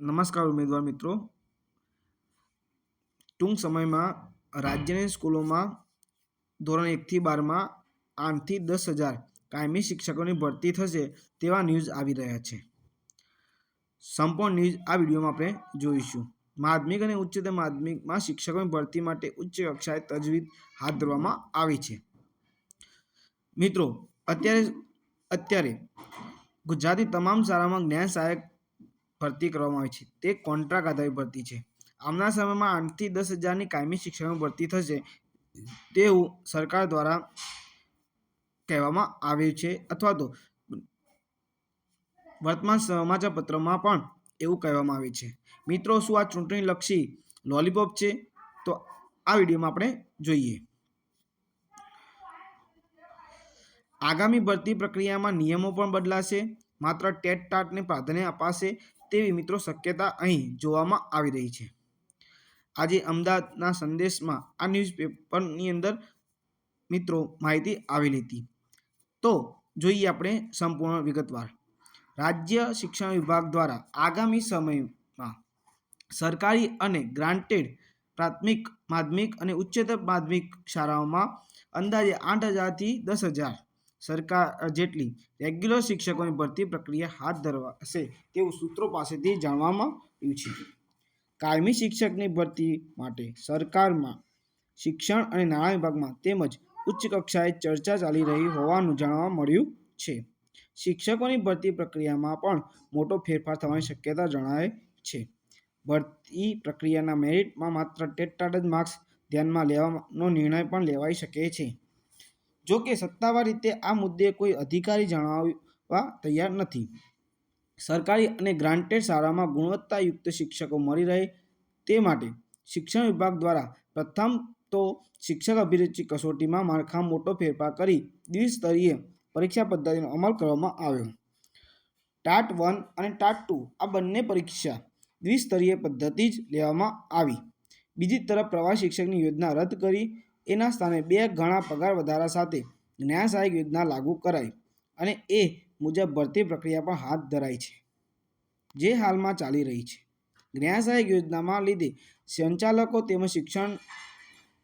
નમસ્કાર ઉમેદવાર મિત્રો. ટૂંક સમયમાં રાજ્યની સ્કૂલોમાં ધોરણ એકથી બારમાં આઠથી દસ હજાર કાયમી શિક્ષકોની ભરતી થશે તેવા ન્યૂઝ આવી રહ્યા છે. સંપૂર્ણ ન્યૂઝ આ વિડીયોમાં આપણે જોઈશું. માધ્યમિક અને ઉચ્ચતર માધ્યમિકમાં શિક્ષકોની ભરતી માટે ઉચ્ચ કક્ષાએ તજવીજ હાથ ધરવામાં આવી છે. મિત્રો, અત્યારે અત્યારે ગુજરાતી તમામ શાળામાં જ્ઞાન સહાયક ભરતી કરવામાં આવી છે. તે કોન્ટ્રાક્ટ આધારિત ભરતી છે. આમના સમયમાં આઠથી દસ હજારની કાયમી શિક્ષકોની ભરતી થશે તેવું સરકાર દ્વારા કહેવામાં આવ્યું છે અથવા તો વર્તમાન સમાચાર પત્રમાં પણ એવું કહેવામાં આવે છે. મિત્રો, શું આ ચૂંટણી લક્ષી લોલીપોપ છે? તો આ વિડીયોમાં આપણે જોઈએ. આગામી ભરતી પ્રક્રિયામાં નિયમો પણ બદલાશે. માત્ર ટેટ ટાટને પ્રાધાન્ય અપાશે. તેવી મિત્રો શક્યતા અહીં જોવામાં આવી રહી છે. આજે અમદાવાદના સંદેશમાં આ ન્યૂઝપેપરની અંદર મિત્રો માહિતી આવેલી હતી તો જોઈએ આપણે સંપૂર્ણ વિગતવાર. રાજ્ય શિક્ષણ વિભાગ દ્વારા આગામી સમયમાં સરકારી અને ગ્રાન્ટેડ પ્રાથમિક, માધ્યમિક અને ઉચ્ચતર માધ્યમિક શાળાઓમાં અંદાજે આઠ હજારથી દસ હજાર સરકાર જેટલી રેગ્યુલર શિક્ષકોની ભરતી પ્રક્રિયા હાથ ધરવાશે તેવું સૂત્રો પાસેથી જાણવામાં આવ્યું છે. કાયમી શિક્ષકની ભરતી માટે સરકારમાં શિક્ષણ અને નાણાં વિભાગમાં તેમજ ઉચ્ચ કક્ષાએ ચર્ચા ચાલી રહી હોવાનું જાણવા મળ્યું છે. શિક્ષકોની ભરતી પ્રક્રિયામાં પણ મોટો ફેરફાર થવાની શક્યતા જણાય છે. ભરતી પ્રક્રિયાના મેરિટમાં માત્ર ટેટ જ માર્ક્સ ધ્યાનમાં લેવાનો નિર્ણય પણ લેવાઈ શકે છે. જો કે સત્તાવાર રીતે આ મુદ્દે કોઈ અધિકારી જણાવવા તૈયાર નથી. સરકારી અને ગ્રાન્ટેડ શાળામાં ગુણવત્તાયુક્ત શિક્ષકો મળી રહે તે માટે શિક્ષણ વિભાગ દ્વારા પ્રથમ તો શિક્ષક અભિરુચિ કસોટીમાં માળખામાં મોટો ફેરફાર કરી દ્વિસ્તરીય પરીક્ષા પદ્ધતિનો અમલ કરવામાં આવ્યો. ટાટ વન અને ટાટ ટુ આ બંને પરીક્ષા દ્વિસ્તરીય પદ્ધતિ જ લેવામાં આવી. બીજી તરફ પ્રવાસ શિક્ષકની યોજના રદ કરી એના સ્થાને બે ગણા પગાર વધારા સાથે જ્ઞાન સહાયક યોજના લાગુ કરાઈ અને એ મુજબ ભરતી પ્રક્રિયા પણ હાથ ધરાઈ છે. જે હાલમાં ચાલી રહી છે. જ્ઞાન સહાયક યોજનામાં લીધે સંચાલકો તેમજ શિક્ષણ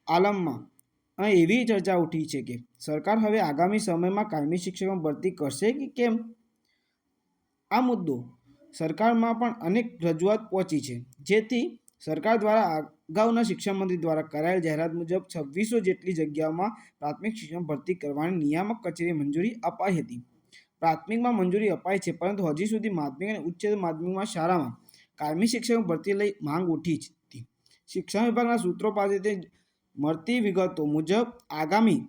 આલમમાં એવી ચર્ચા ઉઠી છે કે સરકાર હવે આગામી સમયમાં કાયમી શિક્ષકો ભરતી કરશે કે કેમ? આ મુદ્દો સરકારમાં પણ અનેક રજૂઆત પહોંચી છે. જેથી સરકાર દ્વારા અગાઉના શિક્ષણ મંત્રી દ્વારા કરાયેલ જાહેરાત મુજબ છવ્વીસો જેટલી જગ્યાઓમાં પ્રાથમિક શિક્ષણ ભરતી કરવાની નિયામક કચેરી મંજૂરી અપાઈ હતી. પ્રાથમિકમાં મંજૂરી અપાઈ છે, પરંતુ હજી સુધી માધ્યમિક અને ઉચ્ચતર માધ્યમિકમાં શાળામાં કાયમી શિક્ષક ભરતી લઈ માંગ ઉઠી હતી. શિક્ષણ વિભાગના સૂત્રો પાસેથી મળતી વિગતો મુજબ, આગામી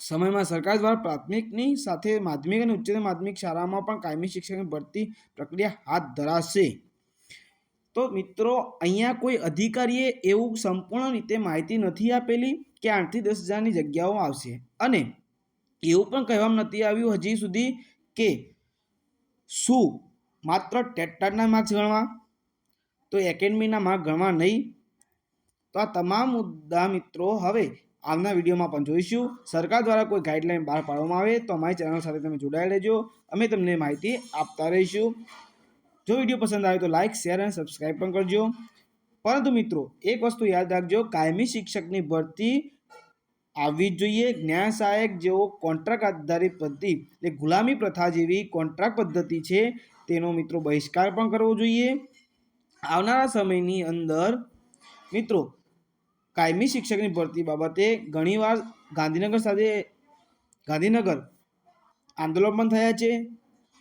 સમયમાં સરકાર દ્વારા પ્રાથમિકની સાથે માધ્યમિક અને ઉચ્ચતર માધ્યમિક શાળામાં પણ કાયમી શિક્ષકની ભરતી પ્રક્રિયા હાથ ધરાશે. તો મિત્રો, અહીંયા કોઈ અધિકારીએ એવું સંપૂર્ણ રીતે માહિતી નથી આપેલી કે આઠથી દસ હજારની જગ્યાઓ આવશે. અને એવું પણ કહેવામાં નથી આવ્યું હજી સુધી કે શું માત્ર ટેટટાટના માર્ક્સ ગણવા, તો એકેડમીના માર્ક ગણવા નહીં. તો આ તમામ મુદ્દા મિત્રો હવે આવના વિડીયોમાં પણ જોઈશું. સરકાર દ્વારા કોઈ ગાઈડલાઈન બહાર પાડવામાં આવે તો અમારી ચેનલ સાથે તમે જોડાઈ લેજો અમે તમને માહિતી આપતા રહીશું. જો વીડિયો પસંદ આવે તો લાઇક શેર અને સબસ્ક્રાઈબ પણ કરજો. પરંતુ મિત્રો, એક વસ્તુ યાદ રાખજો, કાયમી શિક્ષકની ભરતી આવવી જ જોઈએ. જ્ઞાન સહાયક જેવો કોન્ટ્રાક્ટ આધારિત પદ્ધતિ એટલે ગુલામી પ્રથા જેવી કોન્ટ્રાક્ટ પદ્ધતિ છે, તેનો મિત્રો બહિષ્કાર પણ કરવો જોઈએ. આવનારા સમયની અંદર, મિત્રો, કાયમી શિક્ષકની ભરતી બાબતે ઘણીવાર ગાંધીનગર સાથે, ગાંધીનગર આંદોલન પણ થયા છે.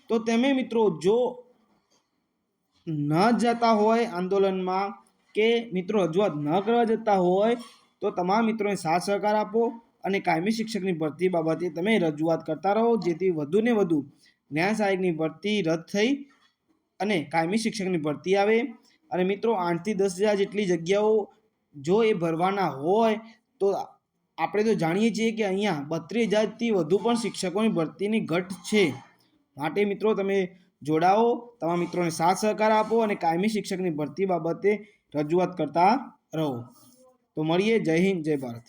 તો તમે મિત્રો, જો ન જતા હોય આંદોલનમાં કે મિત્રો રજૂઆત ન કરવા જતા હોય, તો તમામ મિત્રોને સાથ સહકાર આપો અને કાયમી શિક્ષકની ભરતી બાબતે તમે રજૂઆત કરતા રહો, જેથી વધુને વધુ ન્યાય સહાયકની ભરતી રદ થઈ અને કાયમી શિક્ષકની ભરતી આવે. અને મિત્રો, આઠથી દસ હજાર જેટલી જગ્યાઓ જો એ ભરવાના હોય, તો આપણે તો જાણીએ છીએ કે અહીંયા બત્રીસ હજારથી વધુ પણ શિક્ષકોની ભરતીની ઘટ છે. માટે મિત્રો, તમે જોડાઓ. તમારા મિત્રોને સાથ સહકાર આપો અને કાયમી શિક્ષકની ભરતી બાબતે રજૂઆત કરતા રહો. તો મળીએ. જય હિન્દ, જય ભારત.